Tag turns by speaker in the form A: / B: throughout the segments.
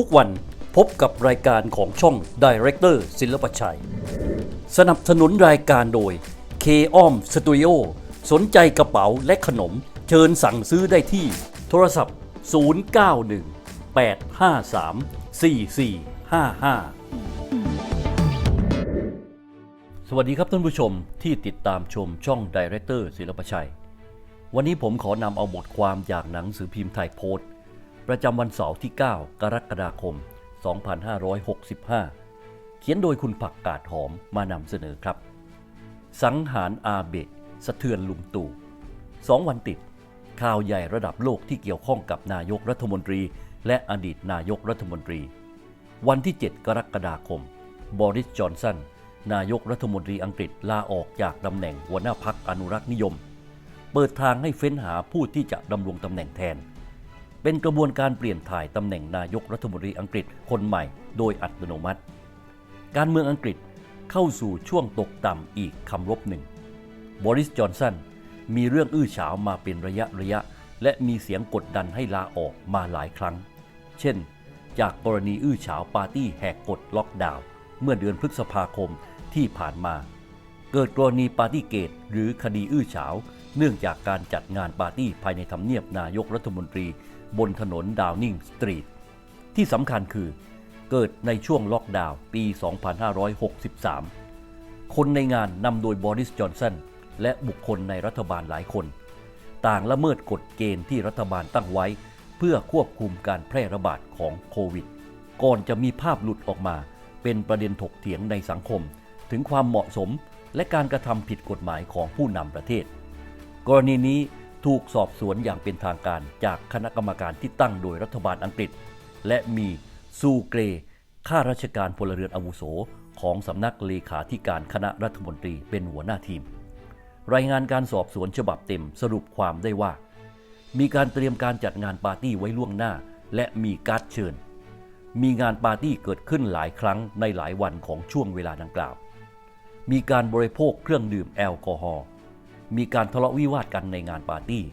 A: ทุกวันพบกับรายการของช่อง Director ศิลปชัย สนับสนุนรายการโดย K อ้อมสตูดิโสนใจกระเป๋าและขนม เชิญสั่งซื้อได้ที่ โทรศัพท์ 091 853 4455 สวัสดีครับท่านผู้ชมที่ติดตามชมช่อง Director ศิลปชัย วันนี้ผมขอนำเอาบทความจากหนังสือพิมพ์ไทยโพสต์ ประจำวันเสาร์ที่ 9 กรกฎาคม 2565 เขียนโดยคุณผักกาดหอมมานำเสนอครับ สังหารอาเบะสะเทือนลุงตู่สองวันติด ข่าวใหญ่ระดับโลกที่เกี่ยวข้องกับนายกรัฐมนตรี และอดีตนายกรัฐมนตรี วันที่ 7 กรกฎาคม บริสจอนสันนายกรัฐมนตรีอังกฤษลาออกจากตำแหน่งหัวหน้าพักอนุรักษ์นิยม เปิดทางให้เฟ้นหาผู้ที่จะดำรงตำแหน่งแทน เป็นกระบวนการเปลี่ยนถ่ายตำแหน่งนายกรัฐมนตรีอังกฤษคนใหม่โดยอัตโนมัติ การเมืองอังกฤษเข้าสู่ช่วงตกต่ำอีกคำรบหนึ่งบริสจอนสันมีเรื่องอื้อฉาวมาเป็นระยะระยะ และมีเสียงกดดันให้ลาออกมาหลายครั้ง เช่น จากกรณีอื้อฉาวปาร์ตี้แหกกฎล็อกดาวน์เมื่อเดือนพฤษภาคมที่ผ่านมา เกิดกรณีปาร์ตี้เกตหรือคดีอื้อฉาว เนื่องจากการจัดงานปาร์ตี้ภายในทำเนียบนายกรัฐมนตรีบนถนนดาวนิงสตรีท ที่สำคัญคือ เกิดในช่วงล็อกดาวน์ปี 2563 คนในงานนำโดยบอริสจอนสันและบุคคลในรัฐบาลหลายคน ต่างละเมิดกฎเกณฑ์ที่รัฐบาลตั้งไว้ เพื่อควบคุมการแพร่ระบาดของโควิด ก่อนจะมีภาพหลุดออกมา เป็นประเด็นถกเถียงในสังคม ถึงความเหมาะสมและการกระทำผิดกฎหมายของผู้นำประเทศ กรณีนี้ถูกสอบสวนอย่างเป็นทางการจากคณะกรรมการที่ตั้งโดยรัฐบาลอังกฤษ และมีซูเกรข้าราชการพลเรือนอาวุโสของสำนักเลขาธิการคณะรัฐมนตรีเป็นหัวหน้าทีม รายงานการสอบสวนฉบับเต็มสรุปความได้ว่า มีการเตรียมการจัดงานปาร์ตี้ไว้ล่วงหน้า และมีการ์ดเชิญ มีงานปาร์ตี้เกิดขึ้นหลายครั้งในหลายวันของช่วงเวลาดังกล่าว มีการบริโภคเครื่องดื่มแอลกอฮอล์ มีการทะเลาะวิวาทกันในงานปาร์ตี้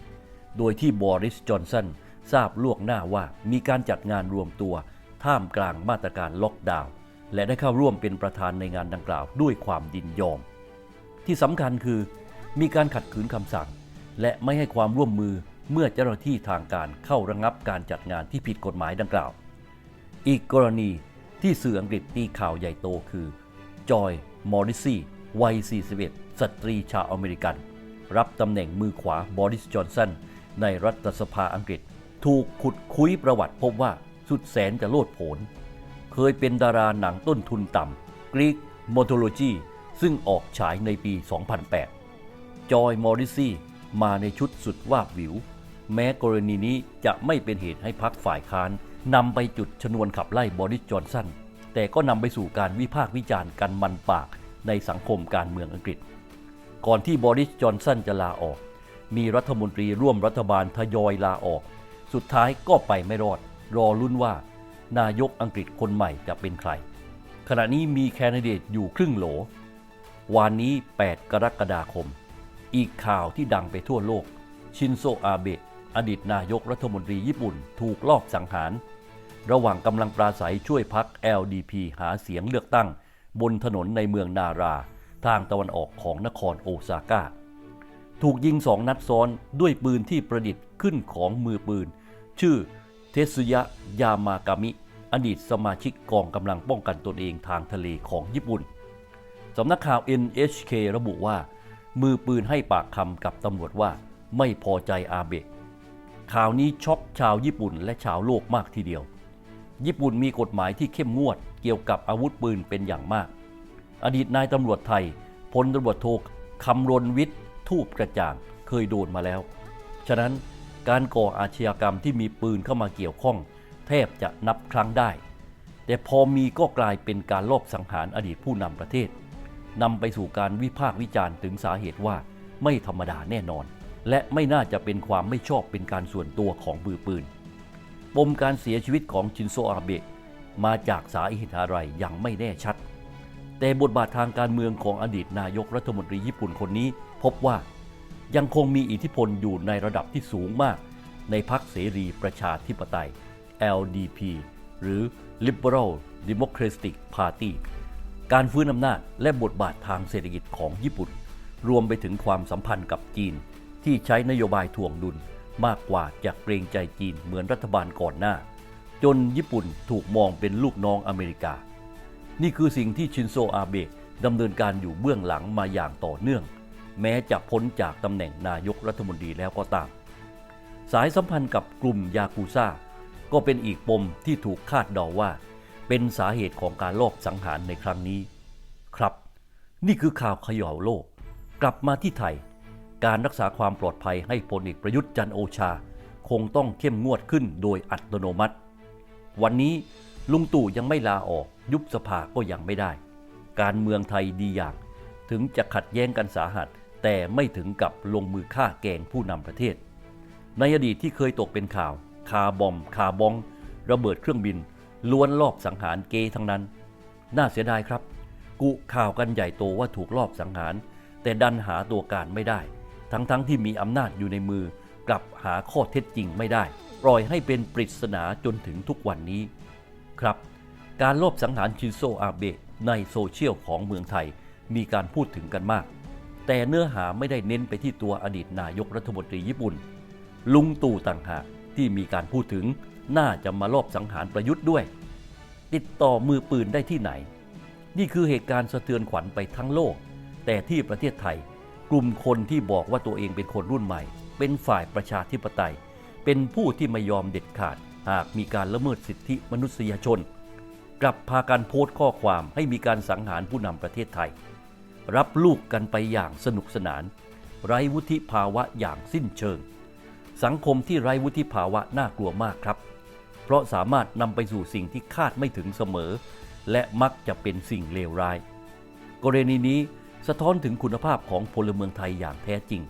A: โดยที่บอริส จอนสันทราบล่วงหน้าว่ามีการจัดงานรวมตัว ท่ามกลางมาตรการล็อกดาวน์และได้เข้าร่วมเป็นประธานในงานดังกล่าวด้วยความยินยอม ที่สำคัญคือ มีการขัดขืนคำสั่ง และไม่ให้ความร่วมมือเมื่อเจ้าหน้าที่ทางการเข้าระงับการจัดงานที่ผิดกฎหมายดังกล่าว อีกกรณีที่สื่ออังกฤษตีข่าวใหญ่โตคือจอย มอริซี่ วัย 41 สตรีชาวอเมริกัน รับตำแหน่งมือขวาบอริสจอนสันในรัฐสภาอังกฤษ ถูกขุดคุยประวัติพบว่าสุดแสนจะโลดโผน เคยเป็นดาราหนังต้นทุนต่ำกรีกม o โ o โลจีซึ่งออกฉายในปี 2008 จอยมอริซี่มาในชุดสุดวาบวิว แม้กรณีนี้จะไม่เป็นเหตุให้พักฝ่ายค้านนำไปจุดชนวนขับไล่บอริสจอนสันแต่ก็นำไปสู่การวิพากษ์วิจารณ์กันมันปากในสังคมการเมืองอังกฤษ ก่อนที่บริสจอนสันจะลาออก มีรัฐมนตรีร่วมรัฐบาลทยอยลาออก สุดท้ายก็ไปไม่รอด รอลุ้นว่า นายกอังกฤษคนใหม่จะเป็นใคร ขณะนี้มีแคนดิเดตอยู่ครึ่งโหล วานนี้ 8 กรกฎาคม อีกข่าวที่ดังไปทั่วโลก ชินโซอาเบะอดีตนายกรัฐมนตรีญี่ปุ่น ถูกลอบสังหาร ระหว่างกำลังปราศัยช่วยพัก LDP หาเสียงเลือกตั้ง บนถนนในเมืองนารา ทางตะวันออกของนครโอซาก้า ถูกยิงสองนัดซ้อนด้วยปืนที่ประดิษฐ์ขึ้นของมือปืน ชื่อเทสุยะยามากามิ อดีตสมาชิกกองกำลังป้องกันตนเองทางทะเลของญี่ปุ่น สำนักข่าว NHK ระบุว่า มือปืนให้ปากคำกับตำรวจว่าไม่พอใจอาเบะข่าวนี้ช็อกชาวญี่ปุ่นและชาวโลกมากทีเดียว ญี่ปุ่นมีกฎหมายที่เข้มงวดเกี่ยวกับอาวุธปืนเป็นอย่างมาก อดีตนายตำรวจไทย พลตำรวจโทคำรณวิทย์ทูปกระจ่างเคยโดนมาแล้ว ฉะนั้นการก่ออาชญากรรมที่มีปืนเข้ามาเกี่ยวข้อง แทบจะนับครั้งได้ แต่พอมีก็กลายเป็นการลอบสังหารอดีตผู้นำประเทศนำไปสู่การวิพากษ์วิจารณ์ถึงสาเหตุว่าไม่ธรรมดาแน่นอน และไม่น่าจะเป็นความไม่ชอบเป็นการส่วนตัวของมือปืน ปมการเสียชีวิตของชินโซอาเบะมาจากสาเหตุอะไรยังไม่แน่ชัด แต่บทบาททางการเมืองของอดีตนายกรัฐมนตรีญี่ปุ่นคนนี้ พบว่ายังคงมีอิทธิพลอยู่ในระดับที่สูงมาก ในพรรคเสรีประชาธิปไตย LDP หรือ Liberal Democratic Party การฟื้นอำนาจและบทบาททางเศรษฐกิจของญี่ปุ่น รวมไปถึงความสัมพันธ์กับจีน ที่ใช้นโยบายถ่วงดุลมากกว่าจะเกรงใจจีนเหมือนรัฐบาลก่อนหน้า จนญี่ปุ่นถูกมองเป็นลูกน้องอเมริกา นี่คือสิ่งที่ชินโซอาเบะดำเนินการอยู่เบื้องหลังมาอย่างต่อเนื่อง แม้จะพ้นจากตำแหน่งนายกรัฐมนตรีแล้วก็ตาม สายสัมพันธ์กับกลุ่มยากูซ่า ก็เป็นอีกปมที่ถูกคาดเดาว่า เป็นสาเหตุของการลอบสังหารในครั้งนี้ ครับ นี่คือข่าวขย่าโลก กลับมาที่ไทย การรักษาความปลอดภัยให้พลเอกประยุทธ์จันโอชา คงต้องเข้มงวดขึ้นโดยอัตโนมัติ วันนี้ ลุงตู่ยังไม่ลาออกยุบสภาก็ยังไม่ได้ การเมืองไทยดีอย่าง ถึงจะขัดแย้งกันสาหัส แต่ไม่ถึงกับลงมือฆ่าแกงผู้นำประเทศ ในอดีตที่เคยตกเป็นข่าว คาบอม คาบอง ระเบิดเครื่องบิน ล้วนลอบสังหารเกย์ทั้งนั้น น่าเสียดายครับ กุข่าวกันใหญ่โตว่าถูกลอบสังหาร แต่ดันหาตัวการไม่ได้ ทั้งๆทที่มีอำนาจอยู่ในมือ กลับหาข้อเท็จจริงไม่ได้ ปล่อยให้เป็นปริศนาจนถึงทุกวันนี้ ครับ การลอบสังหารชินโซอาเบะในโซเชียลของเมืองไทยมีการพูดถึงกันมาก แต่เนื้อหาไม่ได้เน้นไปที่ตัวอดีตนายกรัฐมนตรีญี่ปุ่น ลุงตู่ต่างหากที่มีการพูดถึงน่าจะมาลอบสังหารประยุทธ์ด้วย ติดต่อมือปืนได้ที่ไหน นี่คือเหตุการณ์สะเทือนขวัญไปทั้งโลก แต่ที่ประเทศไทย กลุ่มคนที่บอกว่าตัวเองเป็นคนรุ่นใหม่ เป็นฝ่ายประชาธิปไตย เป็นผู้ที่ไม่ยอมเด็ดขาด หากมีการละเมิดสิทธิมนุษยชน กลับพากันโพสต์ข้อความให้มีการสังหารผู้นำประเทศไทย รับลูกกันไปอย่างสนุกสนาน ไร้วุฒิภาวะอย่างสิ้นเชิง สังคมที่ไร้วุฒิภาวะน่ากลัวมากครับ เพราะสามารถนำไปสู่สิ่งที่คาดไม่ถึงเสมอ และมักจะเป็นสิ่งเลวร้าย กรณีนี้สะท้อนถึงคุณภาพของพลเมืองไทยอย่างแท้จริง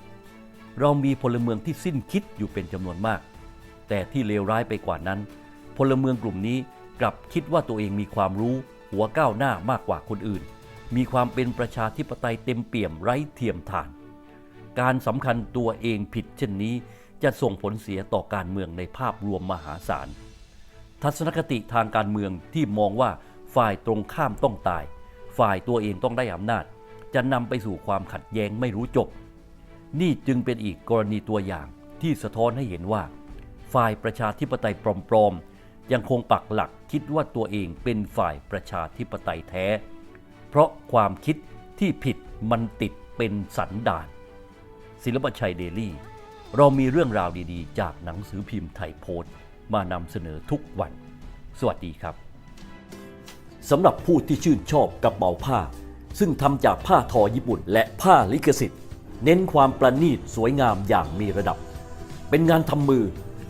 A: เรามีพลเมืองที่สิ้นคิดอยู่เป็นจำนวนมาก แต่ที่เลวร้ายไปกว่านั้น พลเมืองกลุ่มนี้กลับคิดว่าตัวเองมีความรู้หัวก้าวหน้ามากกว่าคนอื่น มีความเป็นประชาธิปไตยเต็มเปี่ยมไร้เทียมทาน การสำคัญตัวเองผิดเช่นนี้จะส่งผลเสียต่อการเมืองในภาพรวมมหาศาล ทัศนคติทางการเมืองที่มองว่าฝ่ายตรงข้ามต้องตาย ฝ่ายตัวเองต้องได้อำนาจ จะนำไปสู่ความขัดแย้งไม่รู้จบ นี่จึงเป็นอีกกรณีตัวอย่างที่สะท้อนให้เห็นว่า ฝ่ายประชาธิปไตยปลอมๆ ยังคงปักหลักคิดว่าตัวเองเป็นฝ่ายประชาธิปไตยแท้ เพราะความคิดที่ผิดมันติดเป็นสันดาน ศิลปชัยเดลี่ เรามีเรื่องราวดีๆ จากหนังสือพิมพ์ไทยโพสต์มานำเสนอทุกวัน สวัสดีครับสำหรับผู้ที่ชื่นชอบกระเป๋าผ้า ซึ่งทำจากผ้าทอญี่ปุ่นและผ้าลิขสิทธิ์ เน้นความประณีตสวยงามอย่างมีระดับ เป็นงานทำมือ